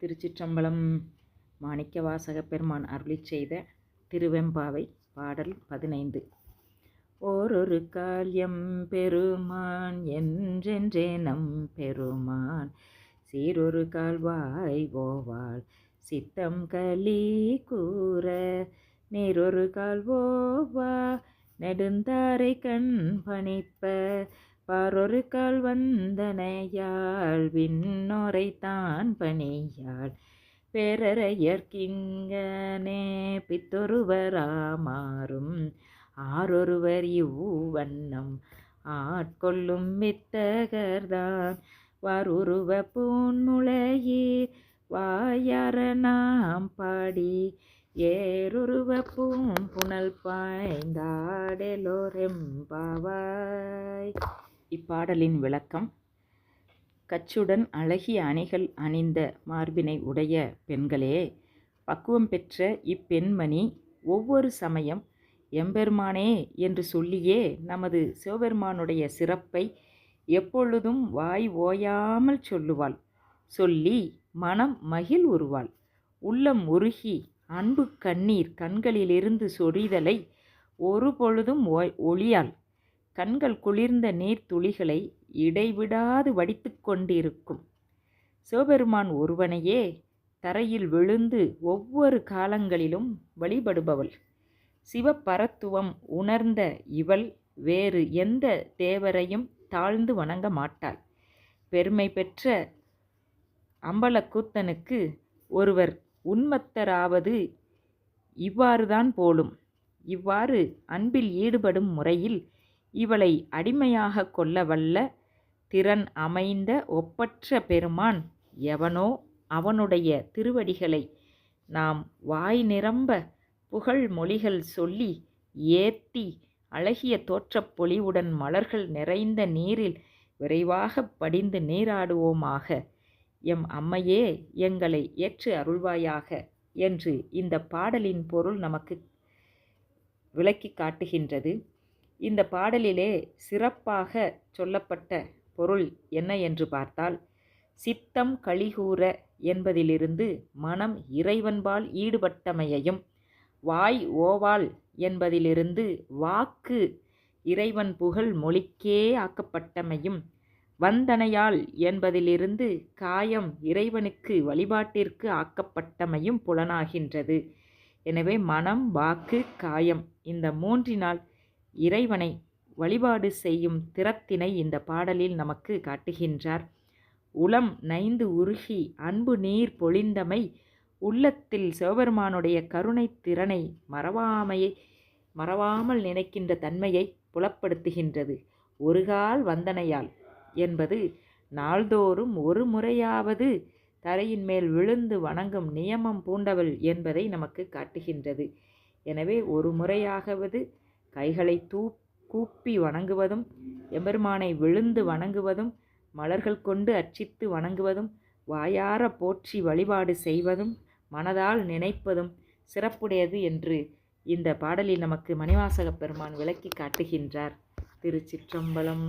திருச்சிற்றம்பலம் மாணிக்க வாசக பெருமான் அருளி செய்த திருவெம்பாவை பாடல் பதினைந்து. ஓரொரு கால் எம் பெருமான் என்றென்றே நம் பெருமான். சீரொரு கால்வாய் ஓவாள் சித்தம் கலி கூற. நீரொரு கால் நெடுந்தாரை கண் பணிப்ப. பாரொரு கால் வந்தனையாள் விண்ணோரை தான் பணியாள். பேரறையர்க்கிங்கனே பித்தொருவராமாறும் ஆரொருவர் இவ்வண்ணம் ஆட்கொள்ளும் வித்தகர்தான். வாருருவ பூன்முளையீர் வாயார நாம் பாடி. ஏருருவ பூம்புணல் பாய்ந்தாடெலோரெம்பாவாய் இப்பாடலின் விளக்கம் கச்சுடன் அழகிய அணிகள் அணிந்த மார்பினை உடைய பெண்களே பக்குவம் பெற்ற இப்பெண்மணி ஒவ்வொரு சமயம் எம்பெருமானே என்று சொல்லியே நமது சிவபெருமானுடைய சிறப்பை எப்பொழுதும் வாய் ஓயாமல் சொல்லுவாள். சொல்லி மனம் மகிழ் உருவாள். உள்ளம் உருகி அன்பு கண்ணீர் கண்களிலிருந்து சொரிதலை ஒரு பொழுதும் ஒளியாள் கண்கள் குளிர்ந்த நீர்த்துளிகளை இடைவிடாது வடித்து கொண்டிருக்கும். சிவபெருமான் ஒருவனையே தரையில் விழுந்து ஒவ்வொரு காலங்களிலும் வழிபடுபவள். சிவபரத்துவம் உணர்ந்த இவள் வேறு எந்த தேவரையும் தாழ்ந்து வணங்க மாட்டாள். பெருமை பெற்ற அம்பலக்கூத்தனுக்கு ஒருவர் உன்மத்தராவது இவ்வாறுதான் போலும். இவ்வாறு அன்பில் ஈடுபடும் முறையில் இவளை அடிமையாக கொள்ள வல்ல திறன் அமைந்த ஒப்பற்ற பெருமான் எவனோ அவனுடைய திருவடிகளை நாம் வாய் நிரம்ப புகழ் மொழிகள் சொல்லி ஏத்தி அழகிய தோற்றப் பொலிவுடன் மலர்கள் நிறைந்த நீரில் விரைவாக படிந்து நீராடுவோமாக. எம் அம்மையே எங்களை ஏற்று அருள்வாயாக என்று இந்த பாடலின் பொருள் நமக்கு விளக்கி காட்டுகின்றது. இந்த பாடலிலே சிறப்பாக சொல்லப்பட்ட பொருள் என்ன என்று பார்த்தால் சித்தம் கழிகூற என்பதிலிருந்து மனம் இறைவன்பால் ஈடுபட்டமையையும் வாய் ஓவாள் என்பதிலிருந்து வாக்கு இறைவன் புகழ் மொழிக்கே ஆக்கப்பட்டமையும் வந்தனையாள் என்பதிலிருந்து காயம் இறைவனுக்கு வழிபாட்டிற்கு ஆக்கப்பட்டமையும் புலனாகின்றது. எனவே மனம் வாக்கு காயம் இந்த மூன்றினால் இறைவனை வழிபாடு செய்யும் திறத்தினை இந்த பாடலில் நமக்கு காட்டுகின்றார். உளம் நைந்து உருகி அன்பு நீர் பொழிந்தமை உள்ளத்தில் சிவபெருமானுடைய கருணை திறனை மறவாமையை மறவாமல் நினைக்கின்ற தன்மையை புலப்படுத்துகின்றது. ஒருகால் வந்தனையால் என்பது நாள்தோறும் ஒரு முறையாவது தரையின் மேல் விழுந்து வணங்கும் நியமம் பூண்டவள் என்பதை நமக்கு காட்டுகின்றது. எனவே ஒரு முறையாகவது கைகளை தூ கூப்பி வணங்குவதும் எம்பெருமானை விழுந்து வணங்குவதும் மலர்கள் கொண்டு அர்ச்சித்து வணங்குவதும் வாயார போற்றி வழிபாடு செய்வதும் மனதால் நினைப்பதும் சிறப்புடையது என்று இந்த பாடலில் நமக்கு மணிவாசக பெருமான் விளக்கி காட்டுகின்றார். திருச்சிற்றம்பலம்.